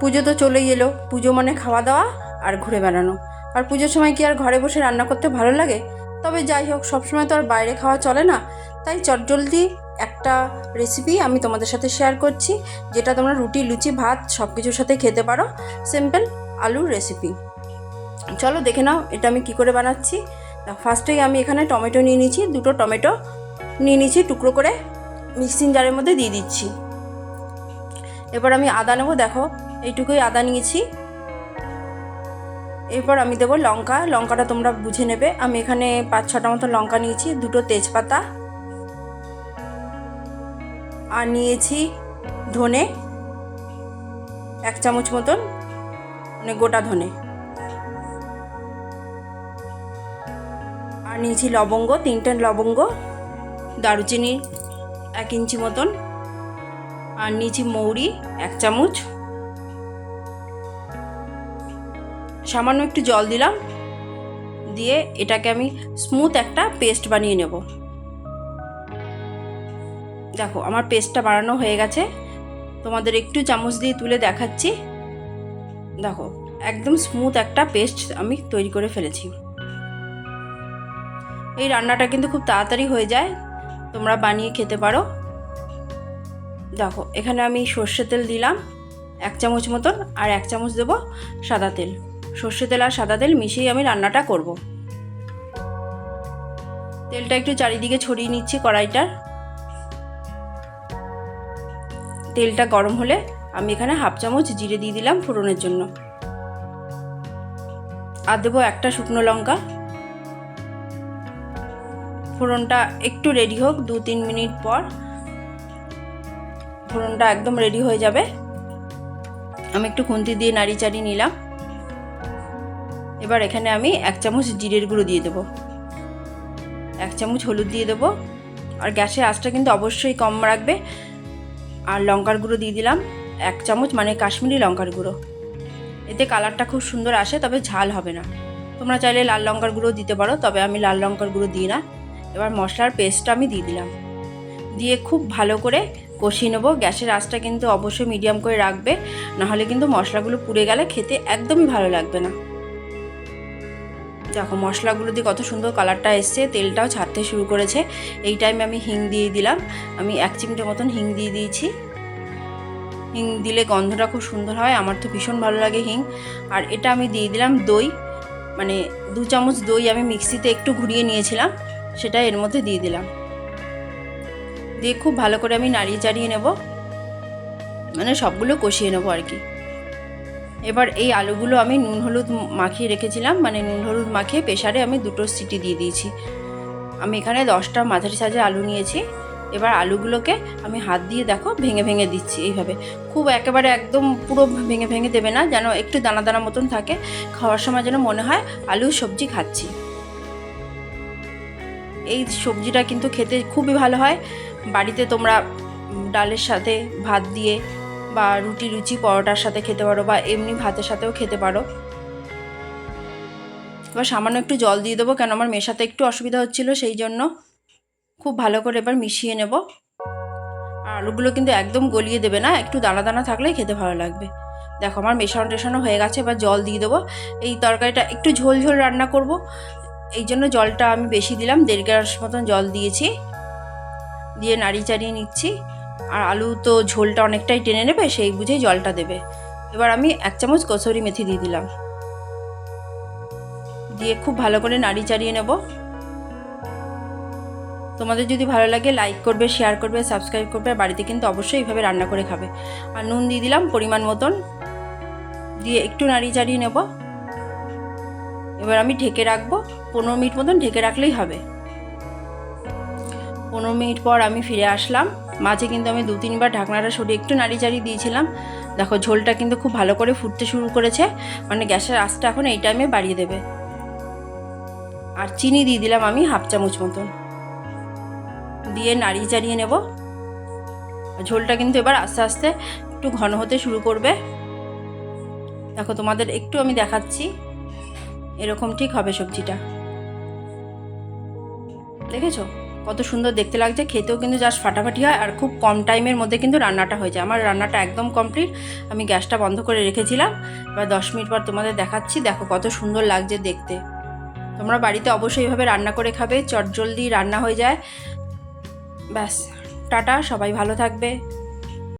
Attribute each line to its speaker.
Speaker 1: পুজো তো চলেই এলো। পুজো মানে খাওয়া দাওয়া আর ঘুরে বেড়ানো। আর পুজোর সময় কি আর ঘরে বসে রান্না করতে ভালো লাগে? তবে যাই হোক, সবসময় তো আর বাইরে খাওয়া চলে না। তাই চটজলদি একটা রেসিপি আমি তোমাদের সাথে শেয়ার করছি, যেটা তোমরা রুটি, লুচি, ভাত সব কিছুর সাথে খেতে পারো। সিম্পল আলুর রেসিপি চলো দেখে নাও এটা আমি কি করে বানাচ্ছি। ফার্স্টেই আমি এখানে টমেটো নিয়ে নিয়েছি, দুটো টমেটো নিয়ে নিয়েছি, টুকরো করে মিক্সিং জারের মধ্যে দিয়ে দিচ্ছি। এবার আমি আদা নেব, দেখো। এইটুকুই আদা নিয়েছি। এরপর আমি দেবো লঙ্কা। লঙ্কাটা তোমরা বুঝে নেবে। আমি এখানে পাঁচ ছটা মতো লঙ্কা নিয়েছি, দুটো তেজপাতা। আর নিয়েছি ধনে, এক চামচ মতন মানে গোটা ধনে। আর নিয়েছি লবঙ্গ, তিনটে লবঙ্গ, দারুচিনি এক ইঞ্চি মতন। আর নিয়েছি মৌরি এক চামচ। সামান্য একটু জল দিলাম, দিয়ে এটাকে আমি স্মুথ একটা পেস্ট বানিয়ে নেব। দেখো, আমার পেস্টটা বানানো হয়ে গেছে। তোমাদের একটু চামচ দিয়ে তুলে দেখাচ্ছি। দেখো, একদম স্মুথ একটা পেস্ট আমি তৈরি করে ফেলেছি। এই রান্নাটা কিন্তু খুব তাড়াতাড়ি হয়ে যায়, তোমরা বানিয়ে খেতে পারো। দেখো, এখানে আমি সর্ষে তেল দিলাম, এক চামচ মতন, আর এক চামচ দেবো সাদা তেল। সর্ষে তেল আর সাদা তেল মিশিয়ে আমি রান্নাটা করব। তেলটা একটু চারিদিকে ছড়িয়ে নিচ্ছি কড়াইটার। তেলটা গরম হলে আমি এখানে হাফ চামচ জিরে দিয়ে দিলাম ফোড়নের জন্য। আর দেবো একটা শুকনো লঙ্কা। ফোড়নটা একটু রেডি হোক, দু তিন মিনিট পর। ফোড়নটা একদম রেডি হয়ে যাবে। আমি একটু খুন্তি দিয়ে নাড়ি চাড়ি নিলাম। এবার এখানে আমি এক চামচ জিরের গুঁড়ো দিয়ে দেবো। এক চামচ হলুদ দিয়ে দেবো। আর গ্যাসের আঁচটা কিন্তু অবশ্যই কম রাখবে। আর লঙ্কার গুঁড়ো দিয়ে দিলাম। এক চামচ মানে কাশ্মীরি লঙ্কার গুঁড়ো। এতে কালারটা খুব সুন্দর আসে, তবে ঝাল হবে না। তোমরা চাইলে লাল লঙ্কার গুঁড়ো দিতে পারো, তবে আমি লাল লঙ্কার গুঁড়ো দিই না। এবার মশলার পেস্টটা আমি দিয়ে দিলাম। দিয়ে খুব ভালো করে কষিয়ে নেব। গ্যাসের আঁচটা কিন্তু অবশ্যই মিডিয়াম করে রাখবে। নাহলে কিন্তু মশলাগুলো পুড়ে গেলে খেতে একদমই ভালো লাগবে না। দেখো, মশলাগুলো দিয়ে কত সুন্দর কালারটা এসছে, তেলটাও ছাড়তে শুরু করেছে। এই টাইমে আমি হিং দিয়ে দিলাম। আমি এক চিমটে মতন হিং দিয়ে দিয়েছি। হিং দিলে গন্ধটা খুব সুন্দর হয়, আমার তো ভীষণ ভালো লাগে হিং। আর এটা আমি দিয়ে দিলাম দই। মানে দু চামচ দই আমি মিক্সিতে একটু ঘুরিয়ে নিয়েছিলাম, সেটা এর মধ্যে দিয়ে দিলাম। দিয়ে খুব ভালো করে আমি নাড়িয়ে চাড়িয়ে নেব। মানে সবগুলো কষিয়ে নেব আর কি। এবার এই আলুগুলো আমি নুন হলুদ মাখিয়ে রেখেছিলাম মানে নুন হলুদ মাখিয়ে প্রেশারে আমি দুটো সিটি দিয়ে দিয়েছি। আমি এখানে দশটা মাঝারি সাজে আলু নিয়েছি। এবার আলুগুলোকে আমি হাত দিয়ে দেখো ভেঙে ভেঙে দিচ্ছি এইভাবে। খুব একেবারে একদম পুরো ভেঙে ভেঙে দেবে না, যেন একটু দানা দানা মতন থাকে। খাওয়ার সময় যেন মনে হয় আলু সবজি খাচ্ছি। এই সবজিটা কিন্তু খেতে খুবই ভালো হয়। বাড়িতে তোমরা ডালের সাথে ভাত দিয়ে বা রুটি, লুচি, পরোটার সাথে খেতে পারো বা এমনি ভাতের সাথেও খেতে পারো। এবার সামান্য একটু জল দিয়ে দেবো কেন আমার মেশাতে একটু অসুবিধা হচ্ছিল, সেই জন্য খুব ভালো করে এবার মিশিয়ে নেব। আর আলুগুলো কিন্তু একদম গলিয়ে দেবে না, একটু দানা দানা থাকলেই খেতে ভালো লাগবে। দেখো আমার মেশানো টেশানো হয়ে গেছে, এবার জল দিয়ে দেবো। এই তরকারিটা একটু ঝোল ঝোল রান্না করব, এই জন্য জলটা আমি বেশি দিলাম, দেড় গ্লাস মতন জল দিয়েছি। দিয়ে নাড়ি চাড়িয়ে নিচ্ছি। আর আলু তো ঝোলটা অনেকটাই টেনে নেবে, সেই বুঝেই জলটা দেবে। এবার আমি এক চামচ কসুরি মেথি দিয়ে দিলাম। দিয়ে খুব ভালো করে নাড়ি চাড়িয়ে নেব। তোমাদের যদি ভালো লাগে লাইক করবে শেয়ার করবে সাবস্ক্রাইব করবে বাড়িতে কিন্তু অবশ্যই এইভাবে রান্না করে খাবে। আর নুন দিয়ে দিলাম পরিমাণ মতন। দিয়ে একটু নাড়ি চাড়িয়ে নেব। এবার আমি ঢেকে রাখব। পনেরো মিনিট মতন ঢেকে রাখলেই হবে। পনেরো মিনিট পর আমি ফিরে আসলাম। মাঝে কিন্তু আমি দু তিনবার ঢাকনাটা সরিয়ে একটু নাড়ি চাড়ি দিয়েছিলাম। দেখো, ঝোলটা কিন্তু খুব ভালো করে ফুটতে শুরু করেছে। মানে গ্যাসের আঁচটা এখন এই টাইমে বাড়িয়ে দেবে। আর চিনি দিয়ে দিলাম আমি হাফ চামচ মতন। দিয়ে নাড়িয়ে চাড়িয়ে নেব। ঝোলটা কিন্তু এবার আস্তে আস্তে একটু ঘন হতে শুরু করবে। দেখো, তোমাদের একটু আমি দেখাচ্ছি। এরকম ঠিক হবে সবজিটা। দেখেছ? কত সুন্দর দেখতে লাগছে, খেতেও কিন্তু জাস্ট ফাটাফাটি হয় আর খুব কম টাইমের মধ্যে কিন্তু রান্নাটা হয়ে যায়। আমার রান্নাটা একদম কমপ্লিট আমি গ্যাসটা বন্ধ করে রেখেছিলাম। এবার দশ মিনিট পর তোমাদের দেখাচ্ছি। দেখো কত সুন্দর লাগছে দেখতে। তোমরা বাড়িতে অবশ্যই এইভাবে রান্না করে খাবে। চটজলদি রান্না হয়ে যায়। ব্যাস, টাটা। সবাই ভালো থাকবে।